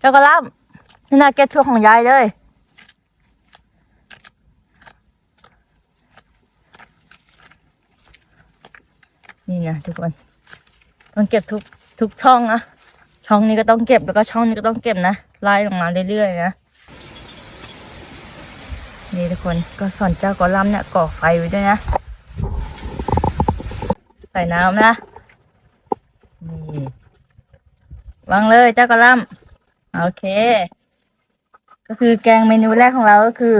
เจ้ากระลำนี่นาเก็บทั่วของยายเลย นี่นะทุกคนต้องเก็บทุกทุกช่องอะช่องนี้ก็ต้องเก็บแล้วก็ช่องนี้ก็ต้องเก็บนะไล่ลงมาเรื่อยๆนะนี่ทุกคนก็สอนเจ้ากอลัมเนี่ยก่อไฟไว้ด้วยนะ ใส่น้ำนะนี่วางเลยเจ้ากอลัม โอเค ก็คือแกงเมนูแรกของเราก็คือ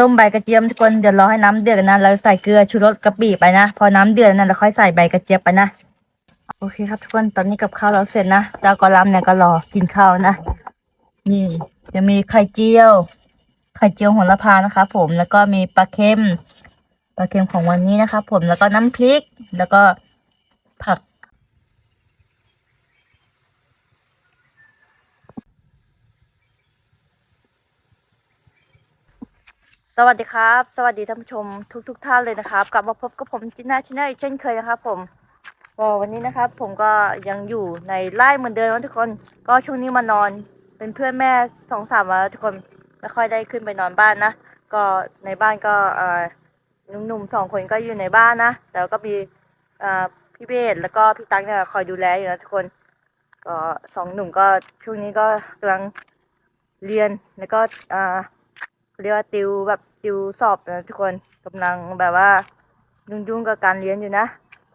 ต้มใบกระเจี๊ยบทุกคนเดี๋ยวรอให้น้ำเดือดนนะเราใส่เกลือชูรสกะปิไปนะพอน้ำเดือดนั้นเราค่อยใส่ใบกระเจี๊ยบไปนะโอเคครับทุกคนตอนนี้กับข้าวเราเสร็จนะเจ้ากอลัมเนี่ยก็รอกินข้าวนะนี่จะมีไข่เจียว ไข่เจียวโหระพานะครับผมแล้วก็มีปลาเค็มปลาเค็มของวันนี้นะครับผมแล้วก็น้ำพริก แล้วก็ผัก สวัสดีครับ สวัสดีท่านผู้ชมทุกทุกๆท่านเลยนะครับ กลับมาพบกับผมจิน่าชิน่าอีกเช่นเคยนะครับผมก็วันนี้นะครับ ผมก็ยังอยู่ในไร่เหมือนเดิมนะทุกคน ก็ช่วงนี้มานอน เป็นเพื่อนแม่สองสามวันแล้วทุกคนไม่ค่อยได้ขึ้นไปนอนบ้านนะ ก็ในบ้านก็เอ่อหนุ่มๆสองคนก็อยู่ในบ้านนะแต่ก็มีเอ่อพี่เบสแล้วก็พี่ตั๊กเนี่ยคอยดูแลอยู่นะทุกคน ก็สองหนุ่มก็ช่วงนี้ก็กำลังเรียนแล้วก็อ่า เรียกว่าติวแบบติวสอบนะทุกคนกำลังแบบว่ายุ่งๆกับการเรียนอยู่นะ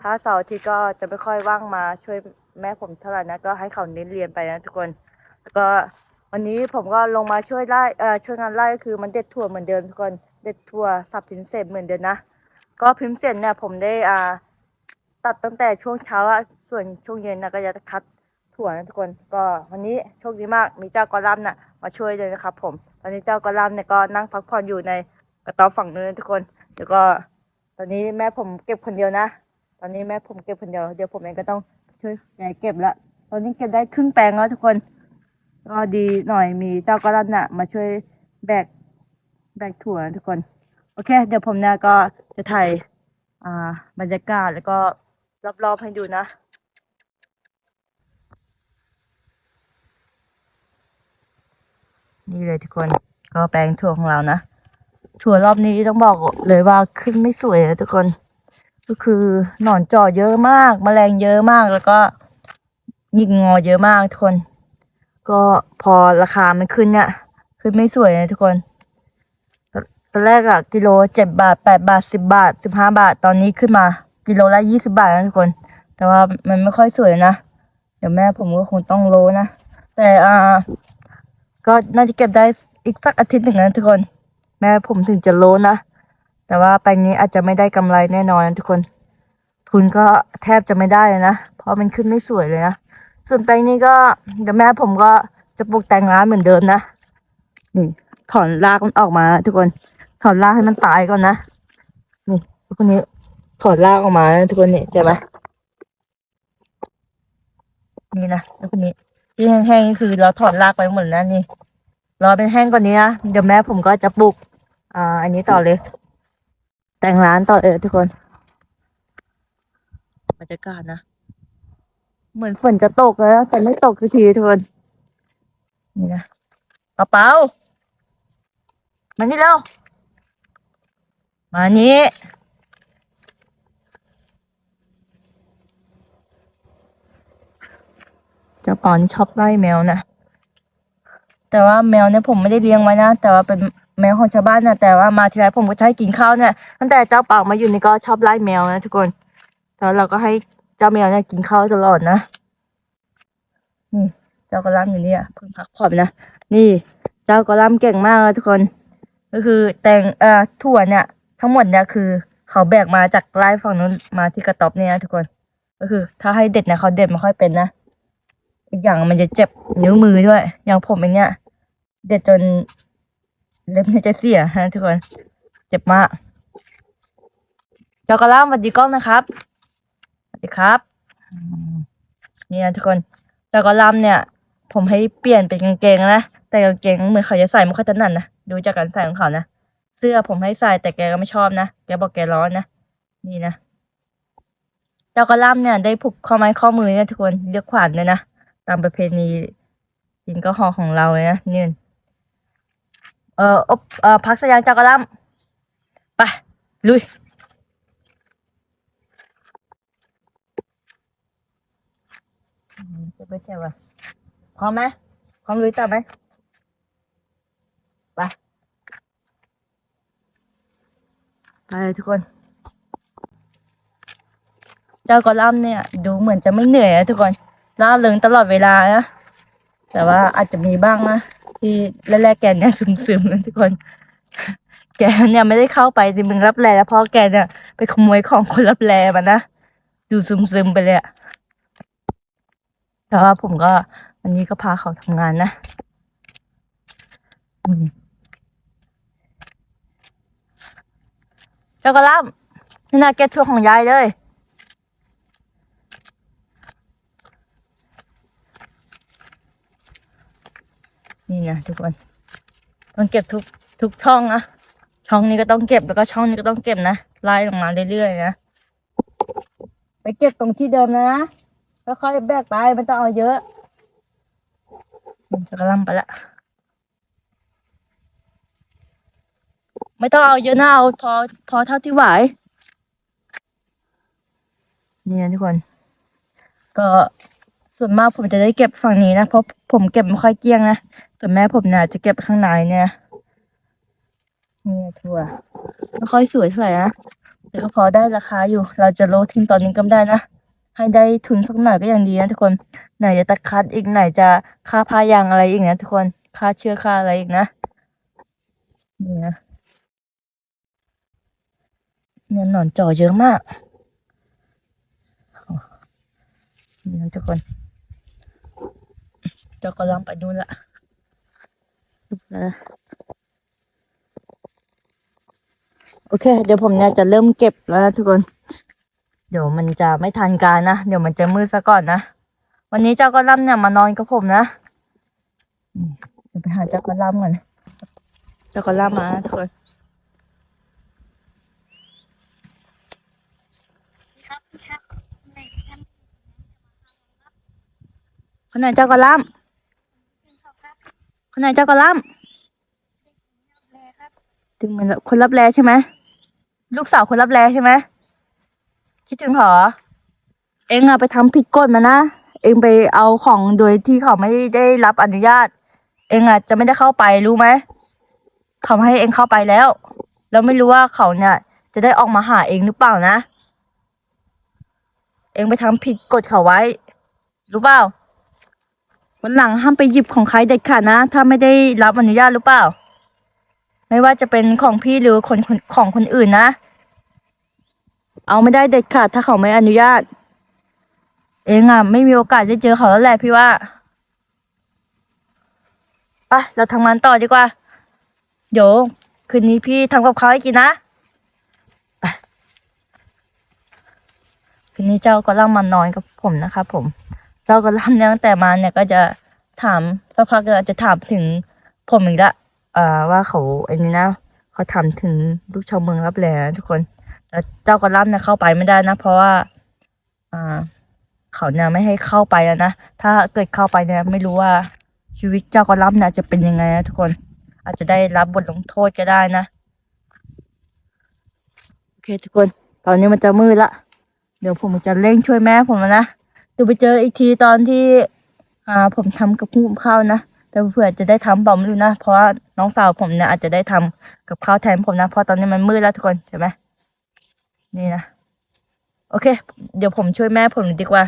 ถ้าเสาร์อาทิตย์ก็จะไม่ค่อยว่างมาช่วยแม่ผมเท่าไหร่นะก็ให้เขาเน้นเรียนไปนะทุกคน แล้วก็วันนี้ผมก็ลงมาช่วยไล่เอ่อช่วยงานไล่ก็คือมันเด็ดถั่วเหมือนเดิมทุกคนเด็ดถั่วสับพิมพ์เสร็จเหมือนเดิมนะก็พิมพ์เสร็จเนี่ยผมได้อ่าตัดตั้งแต่ช่วงเช้าอะส่วนช่วงเย็นนะก็จะคัด ถั่วนะทุกคนก็วันนี้โชคดีมากมีเจ้ากอลัมน่ะมาช่วยเลยนะครับ ผม ตอนนี้เจ้ากอลัมเนี่ยก็นั่งพักผ่อนอยู่ในกระต๊อบฝั่งนู้นทุกคนเดี๋ยวก็ ตอนนี้แม่ผมเก็บคนเดียวนะ ตอนนี้แม่ผมเก็บคนเดียวเดี๋ยวผมเองก็ต้องช่วยยายเก็บละตอนนี้เก็บได้ครึ่งแปลงแล้วทุกคน ก็ดีหน่อยมีเจ้ากระลันน่ะ มาช่วยแบกแบกถั่วนะทุกคนโอเค เดี๋ยวผมเนี่ยก็จะถ่ายบรรยากาศแล้วก็รอบๆให้ดูนะ นี่เลยทุกคน ก็แปลงถั่วของเรานะ ถั่วรอบนี้ต้องบอกเลยว่าขึ้นไม่สวยนะทุกคน ก็คือหนอนจาะเยอะมากแมลงเยอะมากแล้วก็ยิกงอเยอะมากทุกคน ก็พอราคามันขึ้นเนี่ยขึ้นไม่สวยนะทุกคนตอนแรกอะกิโลเจ็ดบาทแปดบาทสิบบาทสิบห้าบาท ตอนนี้ขึ้นมา กิโลละยี่สิบาทนะทุกคน แต่ว่ามันไม่ค่อยสวยนะ เดี๋ยวแม่ผมก็คงต้องโลนะ แต่อ่า ก็น่าจะเก็บได้อีกสักอาทิตย์หนึ่งนะทุกคน แม่ผมถึงจะโลนะ แต่ว่าไปนี้อาจจะไม่ได้กำไรแน่นอนนะทุกคน ทุนก็แทบจะไม่ได้เลยนะ เพราะมันขึ้นไม่สวยเลยนะ ส่วนไปนี้ก็เดี๋ยวแม่ผมก็จะปลูกแต่งร้านเหมือนเดิมนะนี่ถอนรากมันออกมา ทุกคน ถอนรากให้มันตายก่อนนะ นี่ทุกคนนี้ถอนรากออกมานะทุกคนนี่ใช่ไหมนี่นะทุกคนนี้ ที่แห้งๆก็คือเราถอนรากไปหมดแล้วนี่ รอเป็นแห้งกว่านี้นะเดี๋ยวแม่ผมก็จะปลูก อ่า อันนี้ต่อเลย แต่งร้านต่อเออทุกคนบรรยากาศนะ เหมือนฝนจะตกแล้ว แต่ไม่ตกสักทีทุกคน นี่นะกระเป๋ามานี่เร็วมานี้ จ้าปอนชอบไล่แมวนะแต่ว่าแมวเนี่ยผมไม่ได้เลี้ยงไว้นะ แต่ว่าเป็นแมวของชาวบ้านนะแต่ว่ามาทีไรผมก็ให้กินข้าวเนี่ยตั้งแต่เจ้าปากมาอยู่นี่ก็ชอบไล่แมวนะทุกคนแล้วเราก็ให้เจ้าแมวเนี่ยกินข้าวตลอดนะนี่เจ้ากระลำอยู่เนี่ยเพิ่งพักผ่อนนะนี่เจ้ากระลำเก่งมากเลยทุกคน ก็คือแตงเอ่อถั่วเนี่ย ทั้งหมดเนี่ยคือ เขาแบกมาจากไร่ฝั่งนู้นมาที่กระต๊อบเนี่ยทุกคน ก็คือ ถ้าให้เด็ดเนี่ยเขาเด็ดไม่ค่อยเป็นนะ อีกอย่างมันจะเจ็บนิ้วมือด้วย อย่างผมเองเนี่ยเด็ดจนเล็บเนี่ยจะเสียฮะทุกคน เจ็บมากเจ้ากระล่ามสวัสดีกล้องนะครับสวัสดีครับนี่นะทุกคนเจ้ากระล่ามเนี่ย ผมให้เปลี่ยนเป็นกางเกงนะแต่กางเกงเหมือนเขาจะใส่ไม่ค่อยถนัดนะดูจากการใส่ของเขานะเสื้อผมให้ใส่แต่แกก็ไม่ชอบนะแกบอกแกร้อนนะนี่นะเจ้ากระล่ามเนี่ยได้ผูกข้อไม้ข้อมือเนี่ยทุกคนเรียกขวัญเลยนะ ตามประเพณีกินก็หอของเราเลยนะนี่เอออบเออพักสยามจากระลำไปลุยจะไปเที่ยวะพร้อมไหมพร้อมลุยต่อไหมไปไปเลยทุกคน เจ้ากอลัมเนี่ย ดูเหมือนจะไม่เหนื่อยนะทุกคน ล่าเริงตลอดเวลานะ แต่ว่าอาจจะมีบ้างนะที่แรกๆแกเนี่ยซึมๆนะทุกคน แกเนี่ยไม่ได้เข้าไปในเมืองรับแลแล้วเพราะแกเนี่ยไปขโมยของคนรับแลมานะดูซึมๆไปเลยอะแต่ว่าผมก็วันนี้ก็พาเขาทำงานนะเจ้ากอลัมน์นี่นาแกทัวร์ของยายเลย นี่นะทุกคนต้องเก็บทุกทุกช่องนะช่องนี้ก็ต้องเก็บแล้วก็ช่องนี้ก็ต้องเก็บนะไล่ลงมาเรื่อยๆนะไปเก็บตรงที่เดิมนะค่อยๆแบกไปไม่ต้องเอาเยอะมันจะกระลำไปละไม่ต้องเอาเยอะนะเอาพอพอเท่าที่ไหวนี่นะทุกคน ก็ส่วนมากผมจะได้เก็บฝั่งนี้นะ เพราะผมเก็บไม่ค่อยเกลี้ยงนะ ส่แม่ผมเนี่ยจะเก็บข้างในเนี่ยนี่ถั่วไม่ค่อยสวยเท่าไหร่นะแต่ก็พอได้ราคาอยู่ เราจะโลทิ้งตอนนี้ก็ได้นะ ให้ได้ทุนสักหน่อยก็ยังดีนะทุกคน ไหนจะตะคัดอีกไหนจะค่าผ้ายางอะไรอีกนะทุกคน ค่าเชือกค่าอะไรอีกนะ นี่นะเนี่ยหนอนจ่อเยอะมากนี่นะทุกคนจ้าก็ลองไปดูละ โอเค เดี๋ยวผมเนี่ยจะเริ่มเก็บแล้วนะทุกคน เดี๋ยวมันจะไม่ทันการนะ เดี๋ยวมันจะมืดซะก่อนนะ วันนี้เจ้าก็ล่ำเนี่ยมานอนกับผมนะเดี๋ยวไปหาเจ้าก็ล่ำก่อน เจ้าก็ล่ำมาทุกคนคนไหนเจ้าก็ล่ครับครับำ คนไหนเจ้าก็ล่แลครับำถึงเหมือนคนรับแลใช่ไหมลูกสาวคนรับแลใช่ไหมคิดถึงเหรอ เอ็งอะไปทำผิดกฎมานะ เอ็งไปเอาของโดยที่เขาไม่ได้รับอนุญาต เอ็งอะจะไม่ได้เข้าไปรู้ไหมเขาไม่ให้เอ็งเข้าไปแล้ว แล้วไม่รู้ว่าเขาเนี่ย จะได้ออกมาหาเอ็งหรือเปล่านะ เอ็งไปทำผิดกฎเขาไว้ รู้เปล่า วันหลังห้ามไปหยิบของใครเด็ดขาดนะ ถ้าไม่ได้รับอนุญาตหรือเปล่า ไม่ว่าจะเป็นของพี่หรือคนของคนอื่นนะ เอาไม่ได้เด็ดขาดถ้าเขาไม่อนุญาต เองอะไม่มีโอกาสได้เจอเขาแล้วแหละพี่ว่าไปเราทำงานต่อดีกว่า เดี๋ยวคืนนี้พี่ทำกับเขาให้กินนะไปคืนนี้เจ้าก็ล่ำมานอนกับผมนะครับผม เจ้าก็ล่ำเนี่ยตั้งแต่มาเนี่ยก็จะถามสักพักก็จะถามถึงผมอีกละอ่าว่าเขาไอ้นี่นะเขาถามถึงลูกชาวเมืองรับแลนะทุกคนแต่เจ้ากระล่ำเนี่ยเข้าไปไม่ได้นะ เพราะว่า อ่า เขาเนี่ยไม่ให้เข้าไปแล้วนะถ้าเกิดเข้าไปเนี่ยไม่รู้ว่าชีวิตเจ้ากระล่ำเนี่ยจะเป็นยังไงนะทุกคน อาจจะได้รับบทลงโทษก็ได้นะโอเคทุกคน ตอนนี้มันจะมืดละเดี๋ยวผมจะเร่งช่วยแม่ผมนะ เดี๋ยวไปเจออีกทีตอนที่ อ่า ผมทำกับข้าวนะแต่เผื่อจะได้ทำบอมไม่รู้นะ เพราะว่าน้องสาวผมเนี่ยอาจจะได้ทำกับข้าวแทนผมนะ เพราะตอนนี้มันมืดแล้วทุกคนใช่ไหมนี่นะ โอเค เดี๋ยวผมช่วยแม่ผมดีกว่า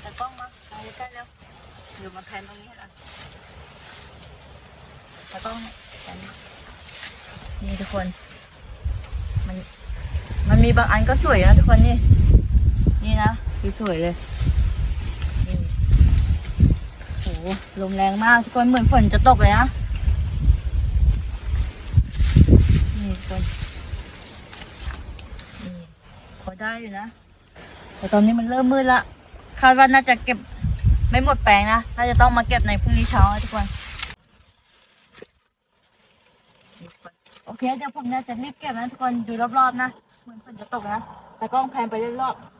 แต่กล้องมาเอาใกล้แล้ว เดี๋ยวมาแพนตรงนี้ให้หน่อยแล้วก็นี่ทุกคน มันมันมีบางอันก็สวยนะทุกคนนี่ นี่นะสวยเลยนี่โหลมแรงมากทุกคนเหมือนฝนจะตกเลยนะนี่ทุกคนนี่พอได้อยู่นะแต่ตอนนี้มันเริ่มมืดละคาดว่าน่าจะเก็บ ไม่หมดแปลงนะ น่าจะต้องมาเก็บในพรุ่งนี้เช้านะทุกคน โอเค เดี๋ยวผมน่าจะรีบเก็บนะทุกคน ดูรอบๆนะ เหมือนฝนจะตกนะ แต่กล้องแพนไปรอบๆ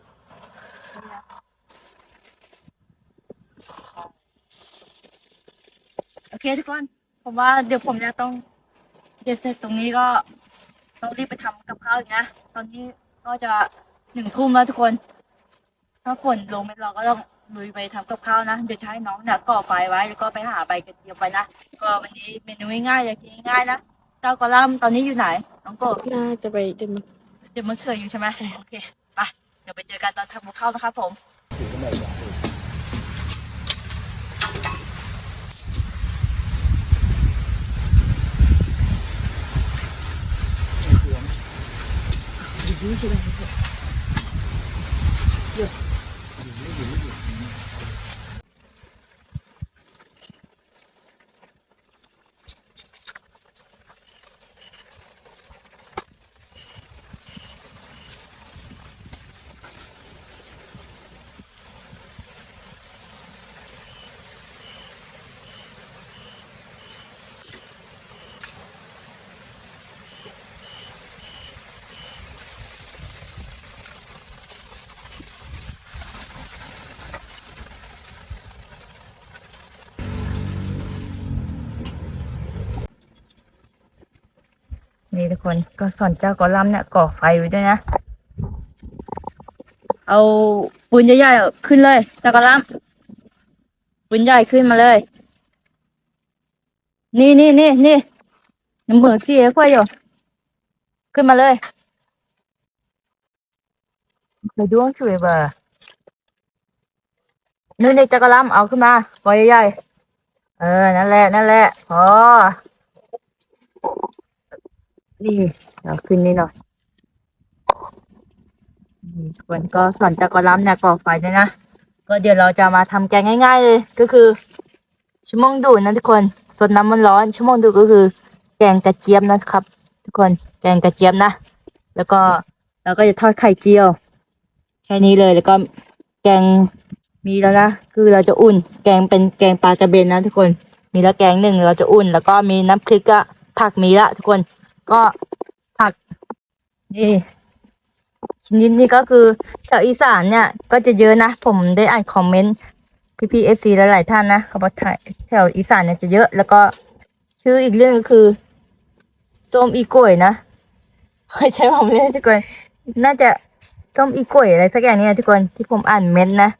โอเคทุกคน ผมว่าเดี๋ยวผมจะต้องเด็ดเสร็จตรงนี้ก็ต้องรีบไปทำกับข้าวอีกนะ ตอนนี้ก็จะหนึ่งทุ่มแล้วทุกคน ถ้าฝนลงเราก็ต้อง ลุยไปทำกับข้าวนะเดี๋ยวจะให้น้องเนี่ยก่อไฟไว้แล้วก็ไปหาใบกระเทียมไปนะก็วันนี้เมนูง่ายๆอยากกินง่ายๆนะเจ้ากอลัมน์ตอนนี้อยู่ไหนน้องโกบน่าจะไปเดินเดี๋ยวมันเคยอยู่ใช่ไหมโอเคไปเดี๋ยวไปเจอกันตอนทำกับข้าวนะครับผมนี่ทุก คนก็สอนเจ้ากอลัมเนี่ยก่อไฟไว้ด้วยนะ เอาปืนใหญ่ๆขึ้นเลยเจ้ากอลัมปืนใหญ่ขึ้นมาเลย นี่นี่นี่นี่น้ำเหมือเสียค่อยอยู่ขึ้นมาเลยไปดวงช่วยเบอร์นี่นี่เจ้ากอลัมเอาขึ้นมาปล่อยใหญ่เออ นั่นแหละ นั่นแหละพอ นี่เราขึ้นนี่หน่อยนี่ทุกคนก็สอนจากกอลัมเนี่ยก่อไฟเลยนะ ก็เดี๋ยวเราจะมาทำแกงง่าย ๆ เลย ก็คือชั่วโมงดูดนะทุกคนสดน้ำมันร้อน ชั่วโมงดูดก็คือ แกงกระเจี๊ยบนะครับ ทุกคนแกงกระเจี๊ยบนะ แล้วก็เราก็จะทอดไข่เจียวแค่นี้เลยแล้วก็แกงมีแล้วนะคือเราจะอุ่น แกงเป็นแกงปลากระเบนนะทุกคน มีแล้วแกงหนึ่งเราจะอุ่น แล้วก็มีน้ำพริกก็ผักมีละทุกคน ก็ผักนี่ชนิดนี้ก็คือแถวอีสานเนี่ย ก็จะเยอะนะ ผมได้อ่านคอมเมนต์พี่พีเอฟซีหลายๆท่านนะเขาบอกไทยแถวอีสานเนี่ยจะเยอะ แล้วก็ชื่ออีกเรื่องก็คือส้มอีกล้วยนะไม่ใช่ผมเล่นทุกคนน่าจะส้มอีกล้วยอะไรสักอย่างเนี่ยทุกคนที่ผมอ่านเม้นต์นะ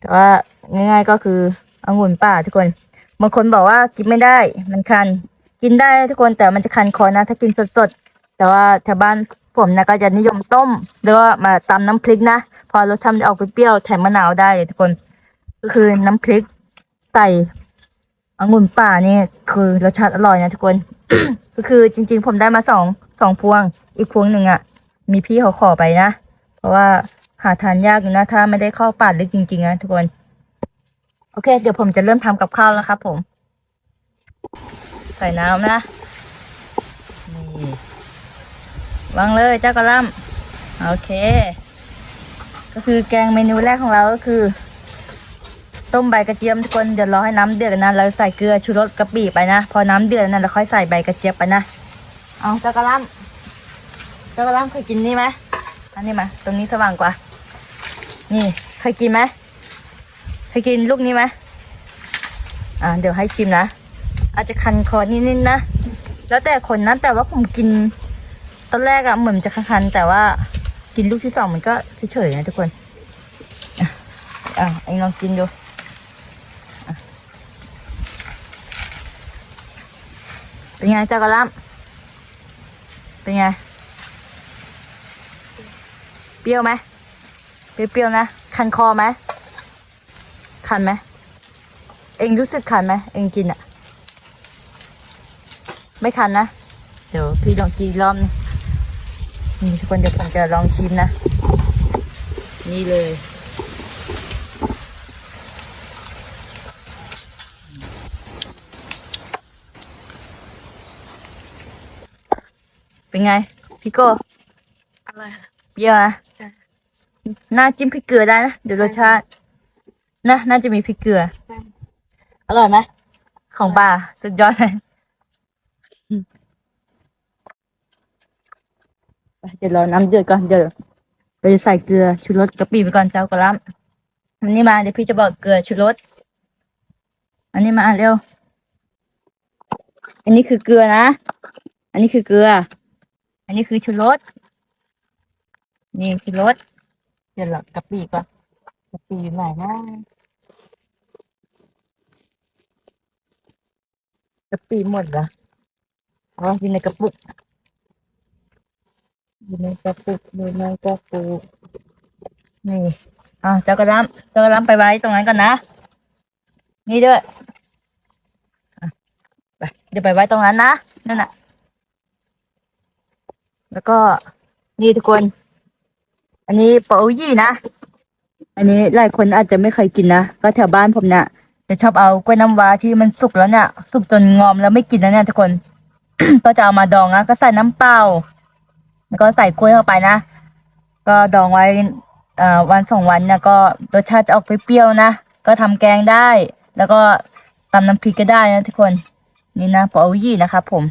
แต่ว่าง่ายๆก็คือองุ่นป่าทุกคนบางคนบอกว่ากินไม่ได้มันคัน กินได้ทุกคนแต่มันจะคันคอนะ ถ้ากินสดๆ แต่ว่าแถวบ้านผมนะก็จะนิยมต้ม หรือว่ามาตำน้ำพริกนะ พอรสชาติจะออกเปรี้ยวแถมมะนาวได้ทุกคน คือน้ำพริกใส่องุ่นป่านี่คือรสชาติอร่อยนะทุกคน ก็คือจริง ๆ ผมได้มาสองสองพวง อีกพวงหนึ่งอะ มีพี่เขาขอไปนะ เพราะว่าหาทานยากอยู่นะ ถ้าไม่ได้เข้าป่าลึกจริงๆนะทุกคน โอเค เดี๋ยวผมจะเริ่มทำกับข้าวแล้วครับผม ใส่น้ำนะ นี่วางเลยเจ้ากระลำโอเค ก็คือแกงเมนูแรกของเราก็คือ ต้มใบกระเจี๊ยบทุกคนเดี๋ยวรอให้น้ำเดือดนะเราใส่เกลือชูรสกะปิไปนะ พอน้ำเดือดนั้นเราค่อยใส่ใบกระเจี๊ยบไปนะเอาเจ้ากระลำเจ้ากระลำเคยกินนี่ไหมอันนี้มาตรงนี้สว่างกว่า นี่เคยกินไหมเคยกินลูกนี้ไหมอ่าเดี๋ยวให้ชิมนะ อาจจะคันคอนิดๆนะ แล้วแต่คนนะแต่ว่าผมกิน ตอนแรกอะเหมือนจะคันๆแต่ว่ากินลูกที่สองมันก็เฉยๆนะทุกคนอะอะเองลองกินดูเป็นไงเจ้ากระลำเป็นไง เปรี้ยวไหมเปรี้ยวๆนะ คันคอไหมคันไหม เองรู้สึกคันไหม เองกินอะ ไม่คันนะ เดี๋ยวพี่ลองกินอีกรอบนึงนี่ทุกคนเดี๋ยวผมจะลองชิมนะ นี่เลย เป็นไง พี่โก้อะไรเปรี้ยวนะน่าจิ้มพริกเกลือได้นะ เดี๋ยวรสชาติ นะ น่าจะมีพริกเกลือ อร่อยไหมของป่าสุดยอดเลยไป เดี๋ยวรอน้ำเดือดก่อนเดี๋ยวเราจะใส่เกลือชูรสกะปิไปก่อนเจ้ากระลำอันนี้มาเดี๋ยวพี่จะบอกเกลือชูรสอันนี้มาเร็ว อันนี้คือเกลือนะ อันนี้คือเกลือ อันนี้คือชูรสนี่ชูรสเดี๋ยวเรากะปิก่อนกะปิอยู่ไหนนะกะปิหมดเหรออ๋ออยู่ในกระปุก อยู่ในกระปุกอยู่ในกระปุกนี่อ่าเจ้ากระลำเจ้ากระลำไปไว้ตรงนั้นก่อนนะ นี่ด้วยไปเดี๋ยวไปไว้ตรงนั้นนะนั่นน่ะแล้วก็นี่ทุกคน อันนี้เปายี่นะ อันนี้หลายคนอาจจะไม่เคยกินนะ ก็แถวบ้านผมเนี่ยจะชอบเอากล้วยน้ำว้าที่มันสุกแล้วเนี่ยสุกจนงอมแล้วไม่กินแล้วเนี่ยทุกคน ก็จะเอามาดองนะก็ใส่น้ำเปล่า แล้วก็ใส่กล้วยเข้าไปนะ ก็ดองไว้อ่อวันสองวันเนี่ยก็รสชาติจะออกเปรี้ยวๆนะ ก็ทำแกงได้ แล้วก็ตำน้ำพริกก็ได้นะทุกคน นี่นะปอยี่นะครับผม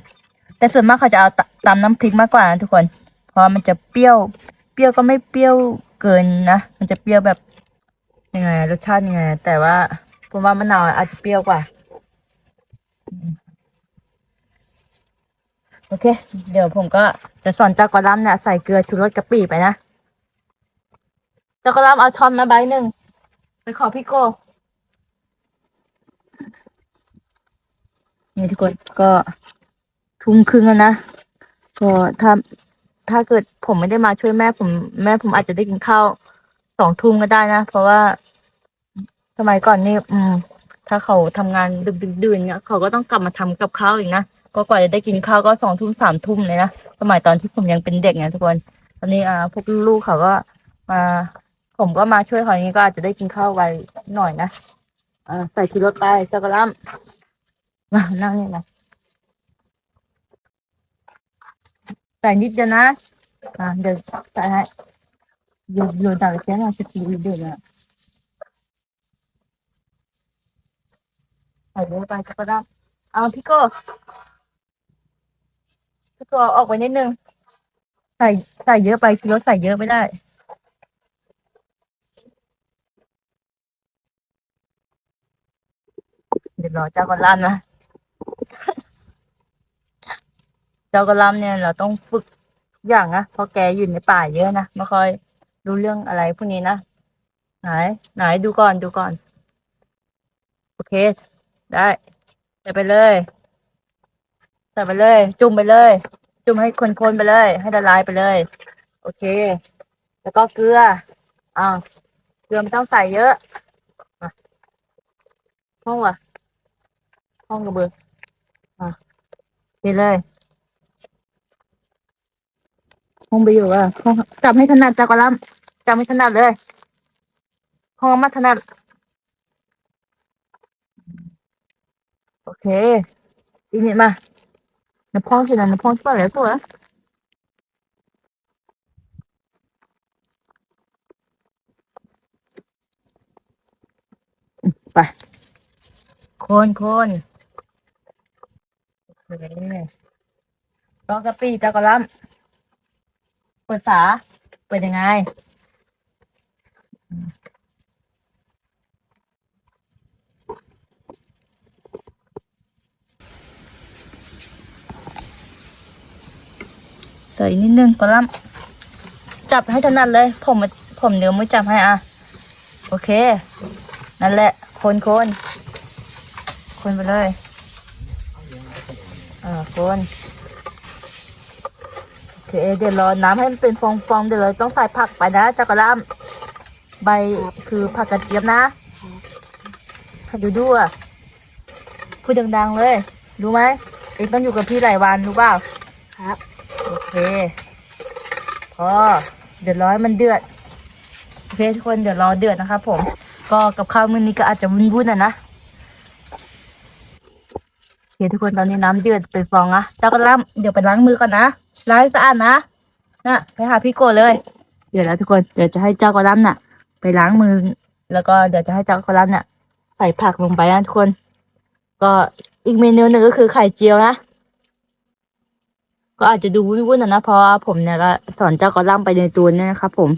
แต่ส่วนมากเขาจะเอาตำน้ำพริกมากกว่านะทุกคน เพราะมันจะเปรี้ยว เปรี้ยวก็ไม่เปรี้ยวเกินนะ มันจะเปรี้ยวแบบยังไงรสชาติยังไง แต่ว่าผมว่ามะนาวอาจจะเปรี้ยวกว่า โอเค เดี๋ยวผมก็จะสอนเจ้ากระลำเนี่ยใส่เกลือชูรสกะปิไปนะเจ้ากระลำเอาช้อนมาใบหนึ่งไปขอพี่โก้นี่ทุกคนก็ทุ่มครึ่งแล้วนะก็ถ้าถ้าเกิดผมไม่ได้มาช่วยแม่ผมแม่ผมอาจจะได้กินข้าวสองทุ่มก็ได้นะ เพราะว่าสมัยก่อนนี่ อืม ถ้าเขาทำงานดึกดื่นเนี่ยเขาก็ต้องกลับมาทำกับข้าวอีกนะ ก็กว่าจะได้กินข้าวก็สองทุ่มสามทุ่มเลยนะสมัยตอนที่ผมยังเป็นเด็กเนี่ยทุกคนตอนนี้อ่าพวกลูกเขาก็มาผมก็มาช่วยเขาอย่างนี้ก็อาจจะได้กินข้าวไวหน่อยนะอ่าใส่ชีรสไปเจ้ากระลำมานั่งนี่นะใส่นิดเดียวนะอ่าเดี๋ยวใส่ให้อยู่อยู่ต่างประเทศเราจะกินเดือดนะใส่เยอะไปก็ได้เอาพี่โก้ พี่โก้เอาออกไปนิดนึง ใส่ใส่เยอะไปกิโลใส่เยอะไม่ได้ เดี๋ยวรอเจ้ากระลำนะ เจ้ากระลำเนี่ยเราต้องฝึกทุกอย่างนะเพราะแกอยู่ในป่าเยอะนะไม่ค่อยรู้เรื่องอะไรพวกนี้นะไหนไหนดูก่อนดูก่อน โอเค ได้ไปเลย ใส่ไปเลย จุ่มไปเลย จุ่มให้คนๆไปเลย ให้ละลายไปเลย โอเค แล้วก็เกลืออ่าเกลือไม่ต้องใส่เยอะห้องวะห้องกระเบืออะไปเลยห้องไปอยู่อะห้องจับให้ถนัดจับกระลำจับให้ถนัดเลยห้องมาถนัดโอเคทีนี้มา น้ำพองสินะน้ำพองช่วยแล้วตัวไป คนคนโอเคลองกะปิจากกระลำเปิดฝา เปิดยังไง ใส่นิดนึงกระลำจับให้ถนัดเลย ผมผมเดี๋ยวไม่จับให้อะ โอเค นั่นแหละ คนคนคนไปเลยอ่าคนโอเคเดี๋ยวรอน้ำให้มันเป็นฟองๆเดี๋ยวเราต้องใส่ผักไปนะจักระลำใบคือผักกระเจี๊ยบนะผักดูดูอะพูดดังๆเลย รู้ไหมเองต้องอยู่กับพี่หลายวันรู้เปล่าครับ เคพอเดี๋ยวรอให้มันเดือดโอเคทุกคนเดี๋ยวรอเดือดนะครับผมก็กับข้าวมื้อนี้ก็อาจจะวุ่นๆนะนะโอเคทุกคนตอนนี้น้ำเดือดเป็นฟองนะเจ้าก็ล้างเดี๋ยวไปล้างมือก่อนนะล้างสะอาดนะนะไปหาพี่โกเลย เดี๋ยวแล้วทุกคนเดี๋ยวจะให้เจ้ากระลัมน่ะ ไปล้างมือ แล้วก็เดี๋ยวจะให้เจ้ากระลัมน่ะใส่ผักลงไปนะทุกคน ก็อีกเมนูหนึ่งก็คือไข่เจียวนะ ก็อาจจะดูวุ่นๆนะนะเพราะว่าผมเนี่ยก็สอนเจ้ากระลัมไปในตัวเนี่ยนะครับผม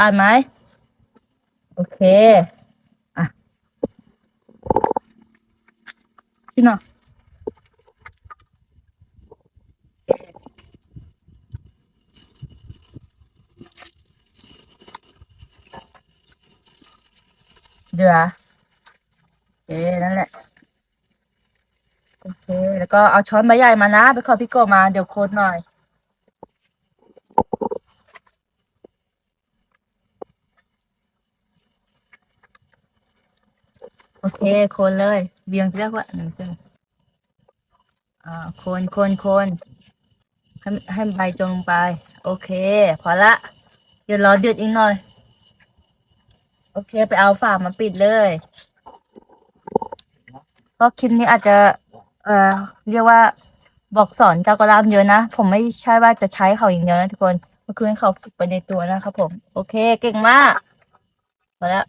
อ่านไหมโอเคอะพี่น่อเดือโอเคนั่นแหละ ก็เอาช้อนใบใหญ่มานะ ไปขอพี่โกมาเดี๋ยวโคนหน่อย โอเคโคนเลยเบียงเรียกว่าหนึ่งเส้นอ่าโคนโคนโคนให้ให้ใบจงลงไป โอเค พอละ เดี๋ยวรอเดือดอีกหน่อย โอเค ไปเอาฝามาปิดเลยเพราะคลิปนี้อาจจะ เอ่อเรียกว่าบอกสอนเจ้ากระลามเยอะนะ ผมไม่ใช่ว่าจะใช้เขาอย่างเดียวนะทุกคนก็คือให้เขาฝึกไปในตัวนะครับผม โอเค เก่งมากพอแล้ว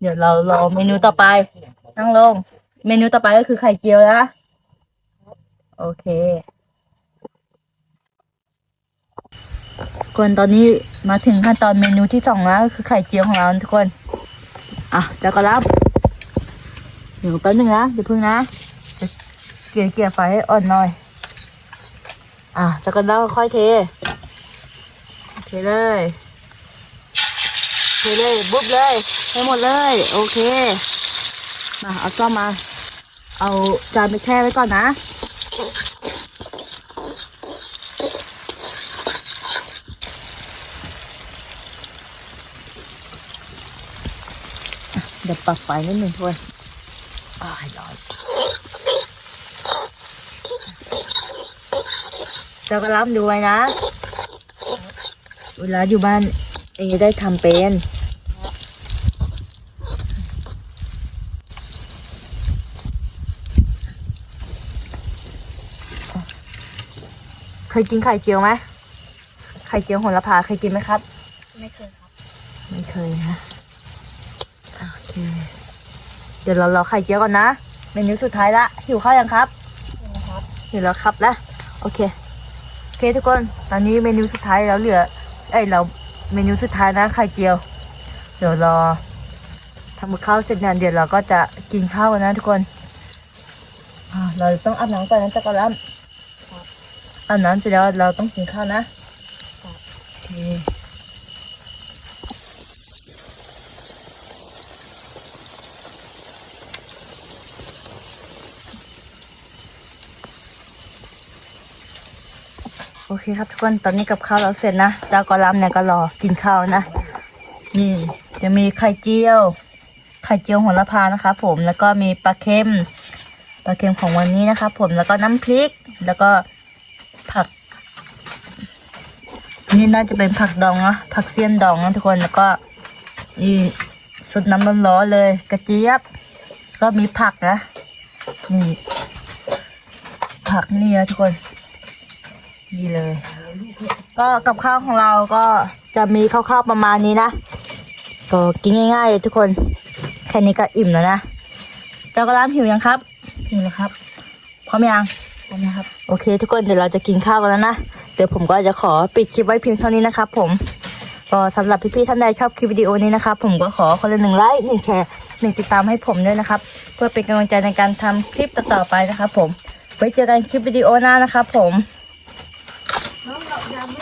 เดี๋ยวเรารอเมนูต่อไปนั่งลง เมนูต่อไปก็คือไข่เจียวนะโอเคคนตอนนี้มาถึงขั้นตอนเมนูที่สองแล้วก็คือไข่เจียวของเราทุกคน อะจะกระลับเดี๋ยวแป๊บนึงนะเดี๋ยวพึ่งนะ เกลี่ยเกลี่ยไฟให้อ่อนหน่อย อะจะกระลับค่อยเท เทเลย เทเลยบุ๊บเลยให้หมดเลย โอเค มาเอาซ่อมมา เอาจานไปแช่ไว้ก่อนนะเดี๋ยวปรับไฟนิดหนึ่งถ้วยอ้ายร้อน เจ้ากระลับดูไว้นะ เวลาอยู่บ้านเองจะได้ทำเป็นเคยกินไข่เจียวไหมไข่เจียวโหระพาเคยกินไหมครับ ไม่เคยครับ ไม่เคยนะ โอเค เดี๋ยวเรารอไข่เจียวก่อนนะ เมนูสุดท้ายละ หิวข้าวยังครับนะครับ หิวแล้วครับละ โอเค โอเคทุกคน ตอนนี้เมนูสุดท้ายแล้วเหลือ เอ้ยเราเมนูสุดท้ายนะไข่เจียว เดี๋ยวรอทำกับข้าวเสร็จเนี่ยเดี๋ยวเราก็จะกินข้าวกันนะทุกคนอ่าเราต้องอาบน้ำก่อนนะจักรลัมอาบน้ำเสร็จแล้วเราต้องกินข้าวนะโอเค อเคครับทุกคนตอนนี้กับข้าวเราเสร็จนะเจ้ากอลัมเนี่ยก็รอกินข้าวนะ นี่จะมีไข่เจียว ไข่เจียวโหระพานะครับผมแล้วก็มีปลาเค็มปลาเค็มของวันนี้นะครับผมแล้วก็น้ำพริกแล้วก็ผัก นี่น่าจะเป็นผักดองนะผักเสี้ยนดองนะทุกคนแล้วก็นี่สุดน้ำร้อนๆเลย กระเจี๊ยบ ก็มีผักนะนี่ผักนี่นะทุกคน นี่เลย ก็กับข้าวของเราก็จะมีคร่าวๆประมาณนี้นะ ก็กินง่ายๆเลยทุกคน แค่นี้ก็อิ่มแล้วนะ เจ้ากระลามหิวยังครับ หิวแล้วครับ พร้อมยัง พร้อมนะครับ โอเค ทุกคนเดี๋ยวเราจะกินข้าวกันแล้วนะ เดี๋ยวผมก็จะขอปิดคลิปไว้เพียงเท่านี้นะครับผม ก็สำหรับพี่ๆท่านใดชอบคลิปวิดีโอนี้นะครับผมก็ขอคนละหนึ่งไลค์หนึ่งแชร์หนึ่งติดตามให้ผมด้วยนะครับ เพื่อเป็นกำลังใจในการทำคลิปต่อๆไปนะครับผมไว้เจอกันคลิปวิดีโอหน้านะครับผม Áo rộng.